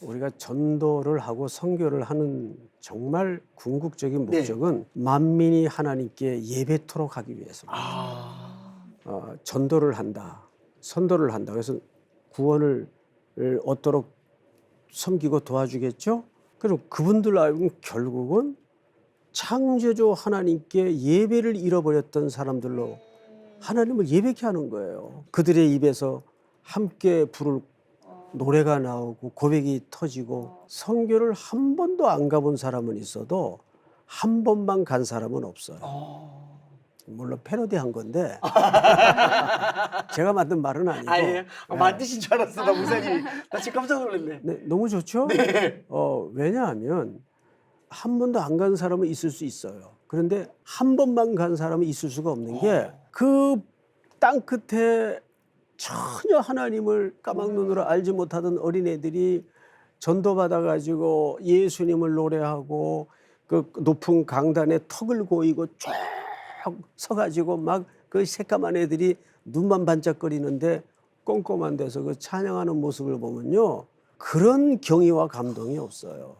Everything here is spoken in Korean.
우리가 전도를 하고 선교를 하는 정말 궁극적인 네. 목적은 만민이 하나님께 예배토록 하기 위해서입니다. 아. 어, 전도를 한다, 선도를 한다. 그래서 구원을 얻도록 섬기고 도와주겠죠. 그럼 그분들 알고 결국은 창조주 하나님께 예배를 잃어버렸던 사람들로 하나님을 예배케 하는 거예요. 그들의 입에서 함께 부를 노래가 나오고 고백이 터지고 성교를 한 번도 안 가본 사람은 있어도 한 번만 간 사람은 없어요. 어. 물론 패러디한 건데 제가 만든 말은 아니고 아예 아, 네. 만드신 줄 알았어 나 목사님. 나 지금 깜짝 놀랐네. 네, 너무 좋죠? 네. 어, 왜냐하면 한 번도 안 간 사람은 있을 수 있어요. 그런데 한 번만 간 사람은 있을 수가 없는 게 그 땅 끝에 전혀 하나님을 까막눈으로 알지 못하던 어린애들이 전도받아 가지고 예수님을 노래하고 그 높은 강단에 턱을 고이고 쫙 서가지고 막 그 새까만 애들이 눈만 반짝거리는데 꼼꼼한 데서 그 찬양하는 모습을 보면요 그런 경의와 감동이 없어요.